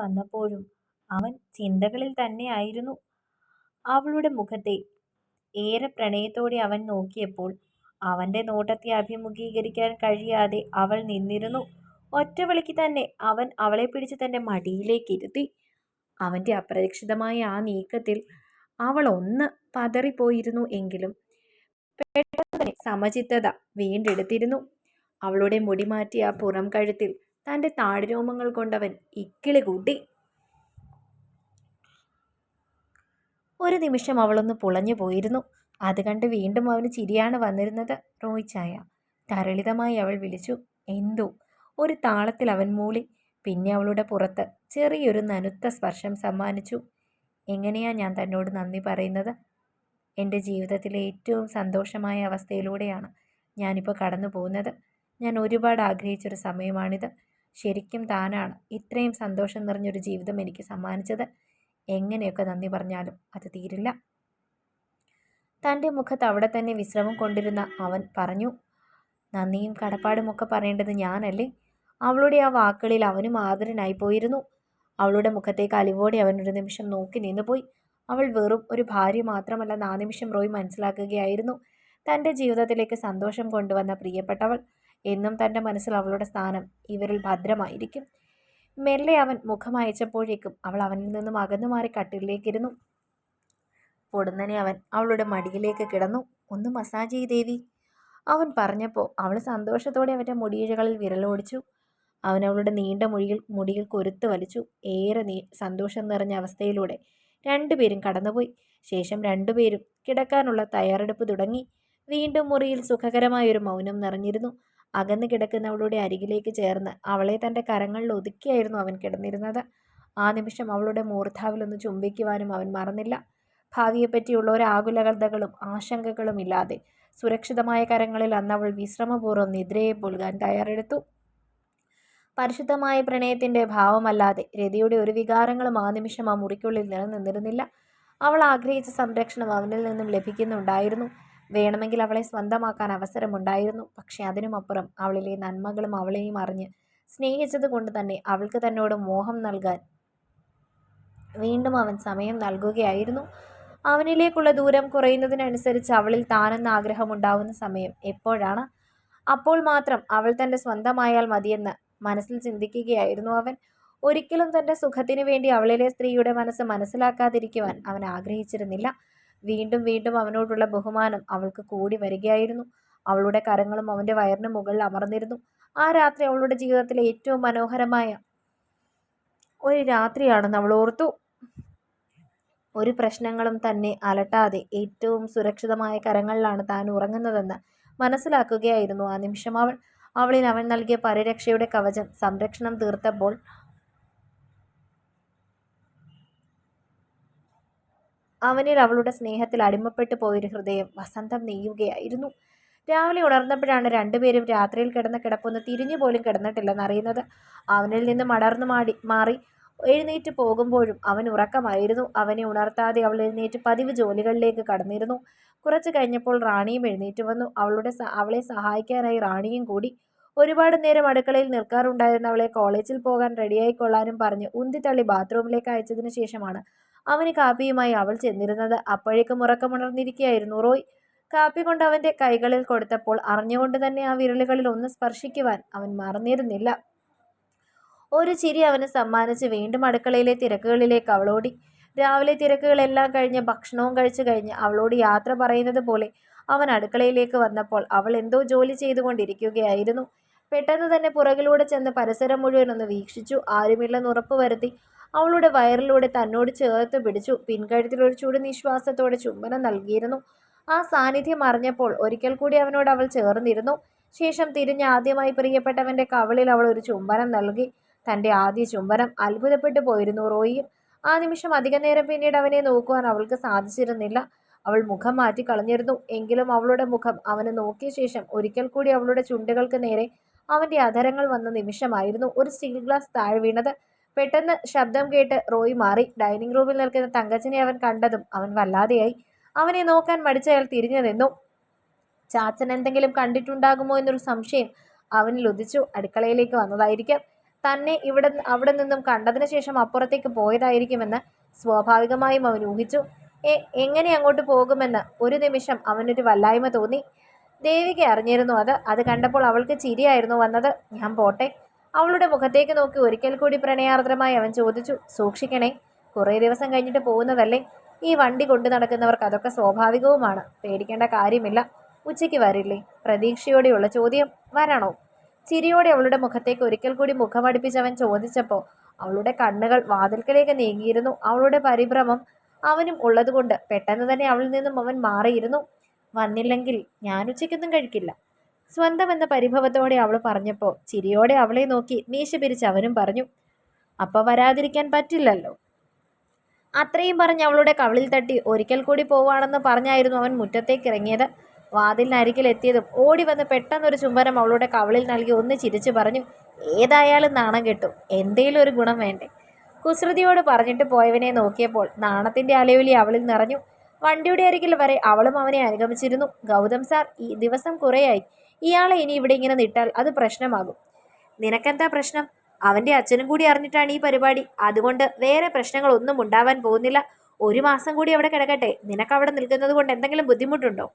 വന്നപ്പോഴും അവൻ ചിന്തകളിൽ തന്നെയായിരുന്നു. അവളുടെ മുഖത്തെ ഏറെ പ്രണയത്തോടെ അവൻ നോക്കിയപ്പോൾ അവന്റെ നോട്ടത്തെ അഭിമുഖീകരിക്കാൻ കഴിയാതെ അവൾ നിന്നിരുന്നു. ഒറ്റവിളിക്ക് തന്നെ അവൻ അവളെ പിടിച്ച് തന്റെ മടിയിലേക്ക് ഇരുത്തി അവന്റെ അപ്രതീക്ഷിതമായ ആ നീക്കത്തിൽ അവൾ ഒന്ന് പതറിപ്പോയിരുന്നു എങ്കിലും പെട്ടെന്ന് തന്നെ സമചിത്തത വീണ്ടെടുത്തിരുന്നു. അവളുടെ മുടി മാറ്റിയ ആ പുറംകഴുത്തിൽ തന്റെ താടിരോമങ്ങൾ കൊണ്ടവൻ ഇക്കിളി കൂട്ടി. ഒരു നിമിഷം അവളൊന്ന് പുളഞ്ഞു പോയിരുന്നു. അത് കണ്ട് വീണ്ടും അവന് ചിരിയാണ് വന്നിരുന്നത്. റോയ് ചായ. തരളിതമായി അവൾ വിളിച്ചു. എന്തോ ഒരു താളത്തിൽ അവൻ മൂളി. പിന്നെ അവളുടെ പുറത്ത് ചെറിയൊരു നനുത്ത സ്പർശം സമ്മാനിച്ചു. എങ്ങനെയാ ഞാൻ തന്നോട് നന്ദി പറയുന്നത്? എന്റെ ജീവിതത്തിലെ ഏറ്റവും സന്തോഷമായ അവസ്ഥയിലൂടെയാണ് ഞാനിപ്പോൾ കടന്നു പോകുന്നത്. ഞാൻ ഒരുപാട് ആഗ്രഹിച്ചൊരു സമയമാണിത്. ശരിക്കും താനാണ് ഇത്രയും സന്തോഷം നിറഞ്ഞൊരു ജീവിതം എനിക്ക് സമ്മാനിച്ചത്. എങ്ങനെയൊക്കെ നന്ദി പറഞ്ഞാലും അത് തീരില്ല. തന്റെ മുഖത്ത് അവിടെ തന്നെ വിശ്രമം കൊണ്ടിരുന്ന അവൻ പറഞ്ഞു. നന്ദിയും കടപ്പാടുമൊക്കെ പറയേണ്ടത് ഞാനല്ലേ? അവളുടെ ആ വാക്കുകളിൽ അവനും ആദരനായി പോയിരുന്നു അവളുടെ മുഖത്തേക്ക് അലിവോടെ അവൻ ഒരു നിമിഷം നോക്കി നിന്നുപോയി. അവൾ വെറും ഒരു ഭാര്യ മാത്രമല്ല ആ നിമിഷം റോയ് മനസ്സിലാക്കുകയായിരുന്നു. തന്റെ ജീവിതത്തിലേക്ക് സന്തോഷം കൊണ്ടുവന്ന പ്രിയപ്പെട്ടവൾ. എന്നും തന്റെ മനസ്സിൽ അവളുടെ സ്ഥാനം ഇവരിൽ ഭദ്രമായിരിക്കും. മെല്ലെ അവൻ മുഖമയച്ചപ്പോഴേക്കും അവൾ അവനിൽ നിന്നും അകന്നു മാറി കട്ടിലേക്കിരുന്നു പൊടുന്നനെ അവൻ അവളുടെ മടിയിലേക്ക് കിടന്നു. ഒന്ന് മസാജ് ചെയ് ദേവി. അവൻ പറഞ്ഞപ്പോൾ അവൾ സന്തോഷത്തോടെ അവന്റെ മുടിയിഴകളിൽ വിരലോടിച്ചു. അവൻ അവളുടെ നീണ്ട മുടിയിൽ മുടിയിൽ കൊരുത്ത് വലിച്ചു. ഏറെ നീ സന്തോഷം നിറഞ്ഞ അവസ്ഥയിലൂടെ രണ്ടുപേരും കടന്നുപോയി. ശേഷം രണ്ടുപേരും കിടക്കാനുള്ള തയ്യാറെടുപ്പ് തുടങ്ങി. വീണ്ടും മുറിയിൽ സുഖകരമായൊരു മൗനം നിറഞ്ഞിരുന്നു. അകന്ന് കിടക്കുന്നവളുടെ അരികിലേക്ക് ചേർന്ന് അവളെ തന്റെ കരങ്ങളിൽ ഒതുക്കിയായിരുന്നു അവൻ കിടന്നിരുന്നത്. ആ നിമിഷം അവളുടെ മൂർധാവിലൊന്ന് ചുംബിക്കുവാനും അവൻ മറന്നില്ല. ഭാവിയെപ്പറ്റിയുള്ള ഒരാകുലതകളും ആശങ്കകളും ഇല്ലാതെ സുരക്ഷിതമായ കരങ്ങളിൽ അന്നവൾ വിശ്രമപൂർവം നിദ്രയെ പുൽകാൻ തയ്യാറെടുത്തു. പരിശുദ്ധമായ പ്രണയത്തിന്റെ ഭാവമല്ലാതെ രതിയുടെ ഒരു വികാരങ്ങളും ആ നിമിഷം ആ മുറിക്കുള്ളിൽ നിലനിന്നിരുന്നില്ല. അവൾ ആഗ്രഹിച്ച സംരക്ഷണം അവനിൽ നിന്നും ലഭിക്കുന്നുണ്ടായിരുന്നു. വേണമെങ്കിൽ അവളെ സ്വന്തമാക്കാൻ അവസരമുണ്ടായിരുന്നു. പക്ഷെ അതിനുമപ്പുറം അവളിലെ നന്മകളും അവളെയും അറിഞ്ഞ് സ്നേഹിച്ചത് കൊണ്ട് തന്നെ അവൾക്ക് തന്നോട് മോഹം നൽകാൻ വീണ്ടും അവൻ സമയം നൽകുകയായിരുന്നു. അവനിലേക്കുള്ള ദൂരം കുറയുന്നതിനനുസരിച്ച് അവളിൽ താനെന്ന ആഗ്രഹമുണ്ടാവുന്ന സമയം എപ്പോഴാണ്? അപ്പോൾ മാത്രം അവൾ തന്റെ സ്വന്തമായാൽ മതിയെന്ന് മനസ്സിൽ ചിന്തിക്കുകയായിരുന്നു അവൻ. ഒരിക്കലും തന്റെ സുഖത്തിനു വേണ്ടി അവളിലെ സ്ത്രീയുടെ മനസ്സ് മനസ്സിലാക്കാതിരിക്കുവാൻ അവൻ ആഗ്രഹിച്ചിരുന്നില്ല. വീണ്ടും വീണ്ടും അവനോടുള്ള ബഹുമാനം അവൾക്ക് കൂടി വരികയായിരുന്നു. അവളുടെ കരങ്ങളും അവന്റെ വയറിന് മുകളിൽ അമർന്നിരുന്നു. ആ രാത്രി അവളുടെ ജീവിതത്തിലെ ഏറ്റവും മനോഹരമായ ഒരു രാത്രിയാണെന്ന് അവൾ ഓർത്തു. ഒരു പ്രശ്നങ്ങളും തന്നെ അലട്ടാതെ ഏറ്റവും സുരക്ഷിതമായ കരങ്ങളിലാണ് താൻ ഉറങ്ങുന്നതെന്ന് മനസ്സിലാക്കുകയായിരുന്നു ആ നിമിഷം അവൾ. അവളിൽ അവൻ നൽകിയ പരിരക്ഷയുടെ കവചം സംരക്ഷണം തീർത്തപ്പോൾ അവനിൽ അവളുടെ സ്നേഹത്തിൽ അടിമപ്പെട്ടു പോയൊരു ഹൃദയം വസന്തം നെയ്യുകയായിരുന്നു. രാവിലെ ഉണർന്നപ്പോഴാണ് രണ്ടുപേരും രാത്രിയിൽ കിടന്ന കിടപ്പൊന്ന് തിരിഞ്ഞുപോലും കിടന്നിട്ടില്ലെന്നറിയുന്നത്. അവനിൽ നിന്ന് മടർന്നു മാടി മാറി എഴുന്നേറ്റ് പോകുമ്പോഴും അവൻ ഉറക്കമായിരുന്നു. അവനെ ഉണർത്താതെ അവൾ എഴുന്നേറ്റ് പതിവ് ജോലികളിലേക്ക് കടന്നിരുന്നു. കുറച്ചു കഴിഞ്ഞപ്പോൾ റാണിയും എഴുന്നേറ്റ് വന്നു. അവളുടെ അവളെ സഹായിക്കാനായി റാണിയും കൂടി. ഒരുപാട് നേരം അടുക്കളയിൽ നിൽക്കാറുണ്ടായിരുന്ന അവളെ കോളേജിൽ പോകാൻ റെഡിയായിക്കൊള്ളാനും പറഞ്ഞ് ഉന്തിത്തള്ളി ബാത്റൂമിലേക്ക് അയച്ചതിനു ശേഷമാണ് അവന് കാപ്പിയുമായി അവൾ ചെന്നിരുന്നത്. അപ്പോഴേക്കും ഉറക്കമുണർന്നിരിക്കുകയായിരുന്നു റോയ്. കാപ്പി കൊണ്ട് അവന്റെ കൈകളിൽ കൊടുത്തപ്പോൾ അറിഞ്ഞുകൊണ്ട് തന്നെ ആ വിരലുകളിൽ ഒന്ന് സ്പർശിക്കുവാൻ അവൻ മറന്നിരുന്നില്ല. ഒരു ചിരി അവന് സമ്മാനിച്ച് വീണ്ടും അടുക്കളയിലെ തിരക്കുകളിലേക്ക് അവളോടി. രാവിലെ തിരക്കുകളെല്ലാം കഴിഞ്ഞ് ഭക്ഷണവും കഴിച്ചു കഴിഞ്ഞ് അവളോട് യാത്ര പറയുന്നത് പോലെ അവൻ അടുക്കളയിലേക്ക് വന്നപ്പോൾ അവൾ എന്തോ ജോലി ചെയ്തുകൊണ്ടിരിക്കുകയായിരുന്നു. പെട്ടെന്ന് തന്നെ പുറകിലൂടെ ചെന്ന് പരിസരം മുഴുവൻ ഒന്ന് വീക്ഷിച്ചു. ആരുമില്ലെന്ന് ഉറപ്പുവരുത്തി അവളുടെ വയറിലൂടെ തന്നോട് ചേർത്ത് പിടിച്ചു. പിൻകഴുത്തിൽ ഒരു ചൂട് നിശ്വാസത്തോടെ ചുംബനം നൽകിയിരുന്നു. ആ സാന്നിധ്യം അറിഞ്ഞപ്പോൾ ഒരിക്കൽ കൂടി അവനോട് അവൾ ചേർന്നിരുന്നു. ശേഷം തിരിഞ്ഞ് ആദ്യമായി പ്രിയപ്പെട്ടവന്റെ കവളിൽ അവൾ ഒരു ചുംബനം നൽകി. തന്റെ ആദ്യ ചുംബനം. അത്ഭുതപ്പെട്ടു പോയിരുന്നു റോയിയും. ആ നിമിഷം അധിക നേരം പിന്നീട് അവനെ നോക്കുവാൻ അവൾക്ക് സാധിച്ചിരുന്നില്ല. അവൾ മുഖം മാറ്റി കളഞ്ഞിരുന്നു എങ്കിലും അവളുടെ മുഖം അവന് നോക്കിയ ശേഷം ഒരിക്കൽ കൂടി അവളുടെ ചുണ്ടുകൾക്ക് നേരെ അവന്റെ അധരങ്ങൾ വന്ന നിമിഷമായിരുന്നു ഒരു സ്റ്റീൽ ഗ്ലാസ് താഴെ വീണത്. പെട്ടെന്ന് ശബ്ദം കേട്ട് റോയി മാറി. ഡൈനിങ് റൂമിൽ നിൽക്കുന്ന തങ്കച്ചനെ അവൻ കണ്ടതും അവൻ വല്ലാതെയായി. അവനെ നോക്കാൻ മടിച്ചയാൾ തിരിഞ്ഞു നിന്നു. ചാച്ചൻ എന്തെങ്കിലും കണ്ടിട്ടുണ്ടാകുമോ എന്നൊരു സംശയം അവനിൽ ഉദിച്ചു. അടുക്കളയിലേക്ക് വന്നതായിരിക്കാം. തന്നെ ഇവിടെ അവിടെ നിന്നും കണ്ടതിന് ശേഷം അപ്പുറത്തേക്ക് പോയതായിരിക്കുമെന്ന് സ്വാഭാവികമായും അവൻ ഊഹിച്ചു എങ്ങനെ അങ്ങോട്ട് പോകുമെന്ന് ഒരു നിമിഷം അവനൊരു വല്ലായ്മ തോന്നി ദേവിക അറിഞ്ഞിരുന്നു അത്. അത് കണ്ടപ്പോൾ അവൾക്ക് ചിരിയായിരുന്നു വന്നത്. ഞാൻ പോട്ടെ. അവളുടെ മുഖത്തേക്ക് നോക്കി ഒരിക്കൽ കൂടി പ്രണയാർദ്രമായി അവൻ ചോദിച്ചു സൂക്ഷിക്കണേ കുറേ ദിവസം കഴിഞ്ഞിട്ട് പോകുന്നതല്ലേ? ഈ വണ്ടി കൊണ്ടു നടക്കുന്നവർക്ക് അതൊക്കെ സ്വാഭാവികവുമാണ്. പേടിക്കേണ്ട കാര്യമില്ല. ഉച്ചയ്ക്ക് വരില്ലേ? പ്രതീക്ഷയോടെയുള്ള ചോദ്യം വരണോ? ചിരിയോടെ അവളുടെ മുഖത്തേക്ക് ഒരിക്കൽ കൂടി മുഖമടുപ്പിച്ചവൻ ചോദിച്ചപ്പോൾ അവളുടെ കണ്ണുകൾ വാതിൽക്കലേക്ക് നീങ്ങിയിരുന്നു. അവളുടെ പരിഭ്രമം അവനും ഉള്ളതുകൊണ്ട് പെട്ടെന്ന് തന്നെ അവളിൽ നിന്നും അവൻ മാറിയിരുന്നു. വന്നില്ലെങ്കിൽ ഞാൻ ഉച്ചയ്ക്കൊന്നും കഴിക്കില്ല. സ്വന്തം എന്ന പരിഭവത്തോടെ അവൾ പറഞ്ഞപ്പോൾ ചിരിയോടെ അവളെ നോക്കി മീശ പിരിച്ച് അവനും പറഞ്ഞു അപ്പ വരാതിരിക്കാൻ പറ്റില്ലല്ലോ. അത്രയും പറഞ്ഞ് അവളുടെ കവിളിൽ തട്ടി ഒരിക്കൽ കൂടി പോവാണെന്ന് പറഞ്ഞായിരുന്നു അവൻ മുറ്റത്തേക്ക് ഇറങ്ങിയത്. വാതിലിനരികിൽ എത്തിയതും ഓടി വന്ന് പെട്ടെന്നൊരു ചുംബനം അവളുടെ കവിളിൽ നൽകി ഒന്ന് ചിരിച്ചു പറഞ്ഞു ഏതായാലും നാണം കിട്ടും. എന്തേലും ഒരു ഗുണം വേണ്ടേ? കുസൃതിയോട് പറഞ്ഞിട്ട് പോയവനെ നോക്കിയപ്പോൾ നാണത്തിന്റെ അലയൊലി അവളിൽ നിറഞ്ഞു. വണ്ടിയുടെ അരികിൽ വരെ അവളും അവനെ അനുഗമിച്ചിരുന്നു. ഗൗതം സാർ ഈ ദിവസം കുറേയായി. ഇയാളെ ഇനി ഇവിടെ ഇങ്ങനെ നിട്ടാൽ അത് പ്രശ്നമാകും. നിനക്കെന്താ പ്രശ്നം? അവന്റെ അച്ഛനും കൂടി അറിഞ്ഞിട്ടാണ് ഈ പരിപാടി. അതുകൊണ്ട് വേറെ പ്രശ്നങ്ങളൊന്നും ഉണ്ടാവാൻ പോകുന്നില്ല. ഒരു മാസം കൂടി അവിടെ കിടക്കട്ടെ. നിനക്ക് അവിടെ നിൽക്കുന്നത് കൊണ്ട് എന്തെങ്കിലും ബുദ്ധിമുട്ടുണ്ടോ?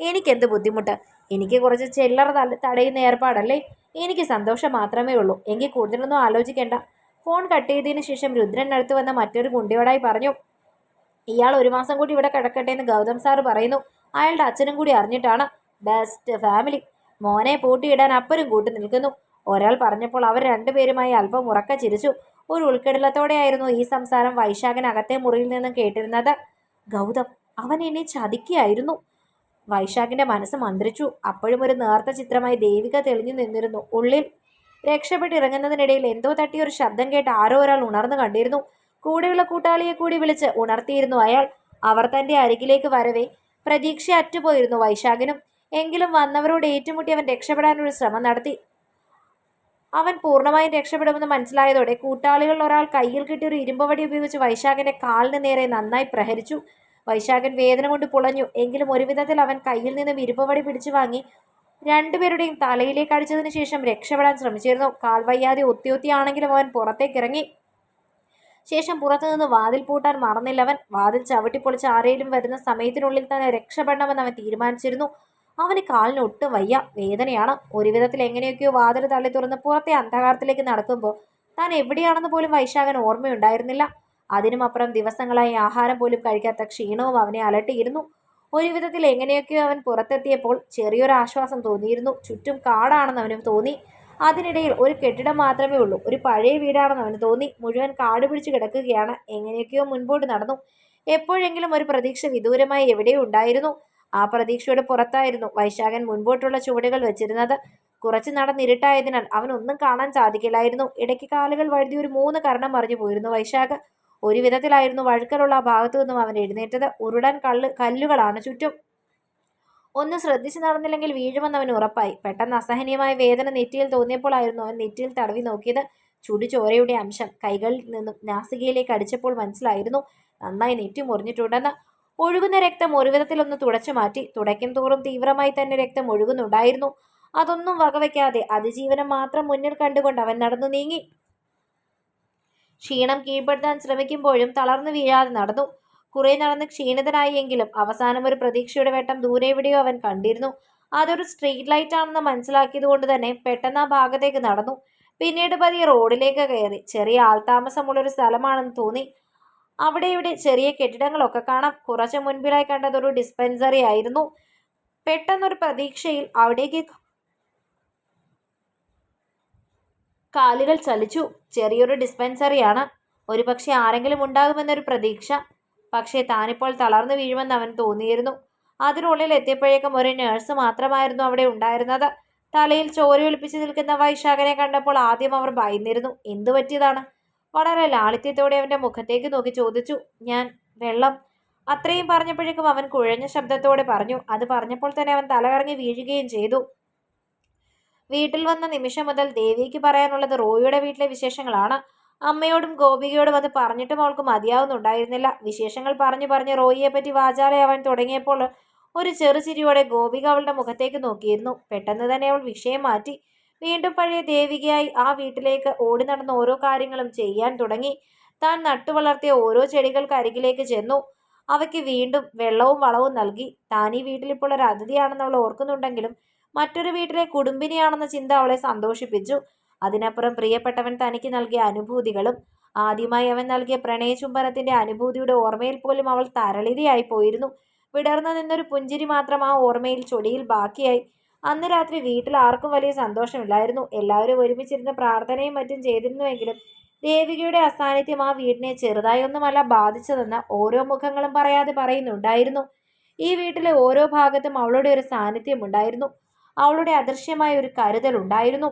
എനിക്കെന്ത് ബുദ്ധിമുട്ട്? എനിക്ക് കുറച്ച് ചില്ലറ തടയുന്ന ഏർപ്പാടല്ലേ? എനിക്ക് സന്തോഷം മാത്രമേ ഉള്ളൂ. എങ്കിൽ കൂടുതലൊന്നും ആലോചിക്കേണ്ട. ഫോൺ കട്ട് ചെയ്തതിന് ശേഷം രുദ്രൻ അടുത്ത് വന്ന മറ്റൊരു കുണ്ടിയോടായി പറഞ്ഞു ഇയാൾ ഒരു മാസം കൂടി ഇവിടെ കിടക്കട്ടെ എന്ന് ഗൗതം സാർ പറയുന്നു. അയാളുടെ അച്ഛനും കൂടി അറിഞ്ഞിട്ടാണ്. ബെസ്റ്റ് ഫാമിലി മോനെ പൂട്ടിയിടാൻ അപ്പരും കൂട്ടി നിൽക്കുന്നു. ഒരാൾ പറഞ്ഞപ്പോൾ അവർ രണ്ടുപേരുമായി അല്പം ഉറക്ക ചിരിച്ചു. ഒരു ഉൾക്കിടലത്തോടെയായിരുന്നു ഈ സംസാരം വൈശാഖൻ അകത്തെ മുറിയിൽ നിന്നും കേട്ടിരുന്നത്. ഗൗതം അവൻ എന്നെ ചതിക്കുകയായിരുന്നു. വൈശാഖിന്റെ മനസ്സ് മന്ത്രിച്ചു. അപ്പോഴും ഒരു നേർത്ത ചിത്രമായി ദേവിക തെളിഞ്ഞു നിന്നിരുന്നു ഉള്ളിൽ. രക്ഷപ്പെട്ടിറങ്ങുന്നതിനിടയിൽ എന്തോ തട്ടിയൊരു ശബ്ദം കേട്ട് ആരോ ഒരാൾ ഉണർന്നു കണ്ടിരുന്നു. കൂടെയുള്ള കൂട്ടാളിയെ കൂടി വിളിച്ച് ഉണർത്തിയിരുന്നു അയാൾ. അവർ തന്റെ അരികിലേക്ക് വരവേ പ്രതീക്ഷ അറ്റുപോയിരുന്നു വൈശാഖനും. എങ്കിലും വന്നവരോട് ഏറ്റുമുട്ടി അവൻ രക്ഷപ്പെടാനൊരു ശ്രമം നടത്തി. അവൻ പൂർണമായും രക്ഷപ്പെടുമെന്ന് മനസ്സിലായതോടെ കൂട്ടാളികളിൽ ഒരാൾ കയ്യിൽ കിട്ടിയ ഒരു ഇരുമ്പവടി ഉപയോഗിച്ച് വൈശാഖന്റെ കാലിന് നേരെ നന്നായി പ്രഹരിച്ചു. വൈശാഖൻ വേദന കൊണ്ട് പുളഞ്ഞു. എങ്കിലും ഒരുവിധത്തിൽ അവൻ കയ്യിൽ നിന്നും ഇരുമ്പവടി പിടിച്ചു വാങ്ങി. രണ്ടുപേരുടെയും തലയിലേക്ക് അടിച്ചതിന് ശേഷം രക്ഷപ്പെടാൻ ശ്രമിച്ചിരുന്നു. കാൽ വയ്യാതെ ഒത്തിയൊത്തിയാണെങ്കിലും അവൻ പുറത്തേക്ക് ഇറങ്ങി. ശേഷം പുറത്തുനിന്ന് വാതിൽ പൂട്ടാൻ മറന്നില്ലവൻ വാതിൽ ചവിട്ടിപ്പൊളിച്ച് ആരേലും വരുന്ന സമയത്തിനുള്ളിൽ തന്നെ രക്ഷപ്പെടണമെന്ന് അവൻ തീരുമാനിച്ചിരുന്നു. അവന് കാലിന് ഒട്ടും വയ്യ. വേദനയാണ്. ഒരു വിധത്തിൽ എങ്ങനെയൊക്കെയോ വാതിൽ തള്ളി തുറന്ന് പുറത്തെ അന്ധകാരത്തിലേക്ക് നടക്കുമ്പോൾ താൻ എവിടെയാണെന്ന് പോലും വൈശാഖൻ ഓർമ്മയുണ്ടായിരുന്നില്ല. അതിനുമപ്പുറം ദിവസങ്ങളായി ആഹാരം പോലും കഴിക്കാത്ത ക്ഷീണവും അവനെ അലട്ടിയിരുന്നു. ഒരു വിധത്തിൽ എങ്ങനെയൊക്കെയോ അവൻ പുറത്തെത്തിയപ്പോൾ ചെറിയൊരു ആശ്വാസം തോന്നിയിരുന്നു. ചുറ്റും കാടാണെന്ന് അവനും തോന്നി. അതിനിടയിൽ ഒരു കെട്ടിടം മാത്രമേ ഉള്ളൂ. ഒരു പഴയ വീടാണെന്ന് അവന് തോന്നി. മുഴുവൻ കാട് പിടിച്ച് കിടക്കുകയാണ്. എങ്ങനെയൊക്കെയോ മുൻപോട്ട് നടന്നു. എപ്പോഴെങ്കിലും ഒരു പ്രതീക്ഷ വിദൂരമായി എവിടെയോ ഉണ്ടായിരുന്നു. ആ പ്രതീക്ഷയുടെ പുറത്തായിരുന്നു വൈശാഖൻ മുൻപോട്ടുള്ള ചുവടുകൾ വെച്ചിരുന്നത്. കുറച്ച് നടന്നിരുട്ടായതിനാൽ അവനൊന്നും കാണാൻ സാധിക്കില്ലായിരുന്നു ഇടയ്ക്ക് കാലുകൾ വഴുതി ഒരു മൂന്ന് കരണം മറിഞ്ഞു പോയിരുന്നു വൈശാഖ്. ഒരു വിധത്തിലായിരുന്നു വഴുക്കലുള്ള ആ ഭാഗത്തു നിന്നും അവൻ എഴുന്നേറ്റത്. ഉരുടാൻ കല്ല് കല്ലുകളാണ് ചുറ്റും. ഒന്ന് ശ്രദ്ധിച്ചു നടന്നില്ലെങ്കിൽ വീഴുമെന്ന് അവൻ ഉറപ്പായി. പെട്ടെന്ന് അസഹനീയമായ വേദന നെറ്റിയിൽ തോന്നിയപ്പോഴായിരുന്നു അവൻ നെറ്റിയിൽ തടവി നോക്കിയത്. ചുടി ചോരയുടെ അംശം കൈകളിൽ നിന്നും നാസികയിലേക്ക് അടിച്ചപ്പോൾ മനസ്സിലായിരുന്നു. നന്നായി നെറ്റി മുറിഞ്ഞിട്ടുണ്ടെന്ന്. ഒഴുകുന്ന രക്തം ഒരു വിധത്തിലൊന്ന് തുടച്ചു മാറ്റി. തുടയ്ക്കും തോറും തീവ്രമായി തന്നെ രക്തം ഒഴുകുന്നുണ്ടായിരുന്നു. അതൊന്നും വകവയ്ക്കാതെ അതിജീവനം മാത്രം മുന്നിൽ കണ്ടുകൊണ്ട് അവൻ നടന്നു നീങ്ങി. ക്ഷീണം കീഴ്പ്പെടുത്താൻ ശ്രമിക്കുമ്പോഴും തളർന്നു വീഴാതെ നടന്നു. കുറെ നടന്ന് ക്ഷീണിതനായി എങ്കിലും അവസാനം ഒരു പ്രതീക്ഷയുടെ വേട്ടം ദൂരെ എവിടെയോ അവൻ കണ്ടിരുന്നു. അതൊരു സ്ട്രീറ്റ് ലൈറ്റ് ആണെന്ന് മനസ്സിലാക്കിയത് കൊണ്ട് തന്നെ പെട്ടെന്ന് ആ ഭാഗത്തേക്ക് നടന്നു. പിന്നീട് പതിയെ റോഡിലേക്ക് കയറി. ചെറിയ ആൾതാമസമുള്ള ഒരു സ്ഥലമാണെന്ന് തോന്നി. അവിടെ ഇവിടെ ചെറിയ കെട്ടിടങ്ങളൊക്കെ കാണാം. കുറച്ച് മുൻപിലായി കണ്ടതൊരു ഡിസ്പെൻസറി ആയിരുന്നു. പെട്ടെന്നൊരു പ്രതീക്ഷയിൽ അവിടേക്ക് കാലുകൾ ചലിച്ചു. ചെറിയൊരു ഡിസ്പെൻസറിയാണ് ഒരുപക്ഷെ ആരെങ്കിലും ഉണ്ടാകുമെന്നൊരു പ്രതീക്ഷ. പക്ഷേ താനിപ്പോൾ തളർന്നു വീഴുമെന്ന് അവൻ തോന്നിയിരുന്നു. അതിനുള്ളിൽ എത്തിയപ്പോഴേക്കും ഒരു നേഴ്സ് മാത്രമായിരുന്നു അവിടെ ഉണ്ടായിരുന്നത്. തലയിൽ ചോരയൊലിപ്പിച്ച് നിൽക്കുന്ന വൈശാഖനെ കണ്ടപ്പോൾ ആദ്യം അവർ ഭയന്നിരുന്നു. എന്തു പറ്റിയതാണ്? വളരെ ലാളിത്യത്തോടെ അവന്റെ മുഖത്തേക്ക് നോക്കി ചോദിച്ചു. ഞാൻ വെള്ളം. അത്രയും പറഞ്ഞപ്പോഴേക്കും അവൻ കുഴഞ്ഞ ശബ്ദത്തോടെ പറഞ്ഞു. അത് പറഞ്ഞപ്പോൾ തന്നെ അവൻ തലകറങ്ങി വീഴുകയും ചെയ്തു. വീട്ടിൽ വന്ന നിമിഷം മുതൽ ദേവിക്ക് പറയാനുള്ളത് റോയിയുടെ വീട്ടിലെ വിശേഷങ്ങളാണ്. അമ്മയോടും ഗോപികയോടും അത് പറഞ്ഞിട്ടും അവൾക്ക് മതിയാവുന്നുണ്ടായിരുന്നില്ല. വിശേഷങ്ങൾ പറഞ്ഞു പറഞ്ഞ് റോയിയെ പറ്റി വാചാലയാവാൻ തുടങ്ങിയപ്പോൾ ഒരു ചെറുചിരിയോടെ ഗോപിക അവളുടെ മുഖത്തേക്ക് നോക്കിയിരുന്നു. പെട്ടെന്ന് തന്നെ അവൾ വിഷയം മാറ്റി. വീണ്ടും പഴയ ദേവികയായി ആ വീട്ടിലേക്ക് ഓടി നടന്ന ഓരോ കാര്യങ്ങളും ചെയ്യാൻ തുടങ്ങി. താൻ നട്ടുവളർത്തിയ ഓരോ ചെടികൾക്ക് അരികിലേക്ക് ചെന്നു. അവയ്ക്ക് വീണ്ടും വെള്ളവും വളവും നൽകി. താൻ ഈ വീട്ടിലിപ്പോൾ ഒരു അതിഥിയാണെന്ന് അവൾ ഓർക്കുന്നുണ്ടെങ്കിലും മറ്റൊരു വീട്ടിലെ കുടുംബിനിയാണെന്ന ചിന്ത അവളെ സന്തോഷിപ്പിച്ചു. അതിനപ്പുറം പ്രിയപ്പെട്ടവൻ തനിക്ക് നൽകിയ അനുഭൂതികളും ആദ്യമായി അവൻ നൽകിയ പ്രണയചുംബനത്തിന്റെ അനുഭൂതിയുടെ ഓർമ്മയിൽ പോലും അവൾ തരളിതയായി പോയിരുന്നു. വിടർന്നു നിന്നൊരു പുഞ്ചിരി മാത്രം ആ ഓർമ്മയിൽ ചൊടിയിൽ ബാക്കിയായി. അന്ന് രാത്രി വീട്ടിൽ ആർക്കും വലിയ സന്തോഷമില്ലായിരുന്നു. എല്ലാവരും ഒരുമിച്ചിരുന്ന് പ്രാർത്ഥനയും മറ്റും ചെയ്തിരുന്നുവെങ്കിലും ദേവികയുടെ അസാന്നിധ്യം ആ വീടിനെ ചെറുതായൊന്നുമല്ല ബാധിച്ചതെന്ന് ഓരോ മുഖങ്ങളും പറയാതെ പറയുന്നുണ്ടായിരുന്നു. ഈ വീട്ടിലെ ഓരോ ഭാഗത്തും അവളുടെ ഒരു സാന്നിധ്യം ഉണ്ടായിരുന്നു. അവളുടെ അദൃശ്യമായ ഒരു കരുതൽ ഉണ്ടായിരുന്നു.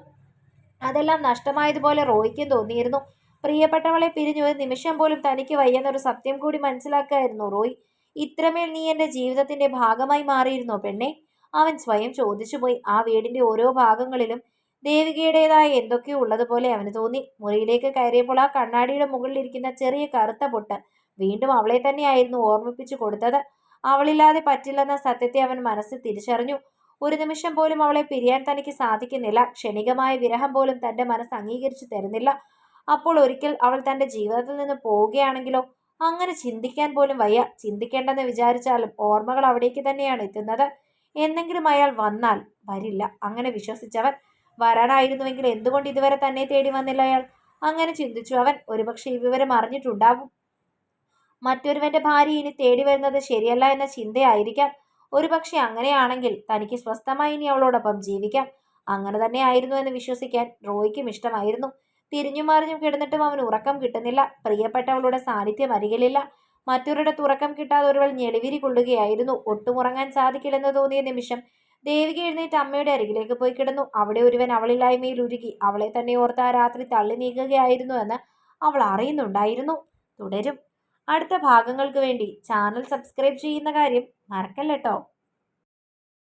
അതെല്ലാം നഷ്ടമായതുപോലെ റോയ്ക്കും തോന്നിയിരുന്നു. പ്രിയപ്പെട്ടവളെ പിരിഞ്ഞു. ഒരു നിമിഷം പോലും തനിക്ക് വയ്യെന്നൊരു സത്യം കൂടി മനസ്സിലാക്കായിരുന്നു റോയ്. ഇത്രമേൽ നീ എന്റെ ജീവിതത്തിന്റെ ഭാഗമായി മാറിയിരുന്നോ പെണ്ണെ? അവൻ സ്വയം ചോദിച്ചുപോയി. ആ വീടിന്റെ ഓരോ ഭാഗങ്ങളിലും ദേവികയുടേതായ എന്തൊക്കെയോ ഉള്ളതുപോലെ അവന് തോന്നി. മുറിയിലേക്ക് കയറിയപ്പോൾ ആ കണ്ണാടിയുടെ മുകളിലിരിക്കുന്ന ചെറിയ കറുത്ത പൊട്ട് വീണ്ടും അവളെ തന്നെയായിരുന്നു ഓർമ്മിപ്പിച്ചു കൊടുത്തത്. അവളില്ലാതെ പറ്റില്ലെന്ന സത്യത്തെ അവൻ മനസ്സിൽ തിരിച്ചറിഞ്ഞു. ഒരു നിമിഷം പോലും അവളെ പിരിയാൻ തനിക്ക് സാധിക്കുന്നില്ല. ക്ഷണികമായ വിരഹം പോലും തന്റെ മനസ്സ് അംഗീകരിച്ചു തരുന്നില്ല. അപ്പോൾ ഒരിക്കൽ അവൾ തന്റെ ജീവിതത്തിൽ നിന്ന് പോവുകയാണെങ്കിലോ? അങ്ങനെ ചിന്തിക്കാൻ പോലും വയ്യ. ചിന്തിക്കേണ്ടെന്ന് വിചാരിച്ചാലും ഓർമ്മകൾ അവിടേക്ക് തന്നെയാണ് എത്തുന്നത്. എന്തെങ്കിലും അയാൾ വന്നാൽ വരില്ല. അങ്ങനെ വിശ്വസിച്ചവൻ വരാനായിരുന്നുവെങ്കിൽ എന്തുകൊണ്ട് ഇതുവരെ തന്നെ തേടി വന്നില്ല അയാൾ? അങ്ങനെ ചിന്തിച്ചു അവൻ. ഒരുപക്ഷെ ഈ വിവരം അറിഞ്ഞിട്ടുണ്ടാകും മറ്റൊരുവന്റെ ഭാര്യ ഇനി തേടി വരുന്നത് ശരിയല്ല എന്ന ചിന്തയായിരിക്കാം. ഒരുപക്ഷെ അങ്ങനെയാണെങ്കിൽ തനിക്ക് സ്വസ്ഥമായി ഇനി അവളോടൊപ്പം ജീവിക്കാം. അങ്ങനെ തന്നെ ആയിരുന്നു എന്ന് വിശ്വസിക്കാൻ റോയ്ക്കും ഇഷ്ടമായിരുന്നു. തിരിഞ്ഞു മറിഞ്ഞും കിടന്നിട്ടും അവന് ഉറക്കം കിട്ടുന്നില്ല. പ്രിയപ്പെട്ടവളുടെ സാന്നിധ്യം അരികിലില്ല. മറ്റൊരിടത്ത് ഉറക്കം കിട്ടാതെ ഒരുവൾ ഞെളിവിരി കൊള്ളുകയായിരുന്നു. ഒട്ടും ഉറങ്ങാൻ സാധിക്കില്ലെന്ന് തോന്നിയ നിമിഷം ദേവിക എഴുന്നേറ്റ് അമ്മയുടെ അരികിലേക്ക് പോയി കിടന്നു. അവിടെ ഒരുവൻ അവളില്ലായ്മയിൽ ഉരുകി അവളെ തന്നെ ഓർത്ത് ആ രാത്രി തള്ളി നീക്കുകയായിരുന്നു എന്ന് അവൾ അറിയുന്നുണ്ടായിരുന്നു. തുടരും. അടുത്ത ഭാഗങ്ങൾക്ക് വേണ്ടി ചാനൽ സബ്സ്ക്രൈബ് ചെയ്യുന്ന കാര്യം മറക്കല്ലോ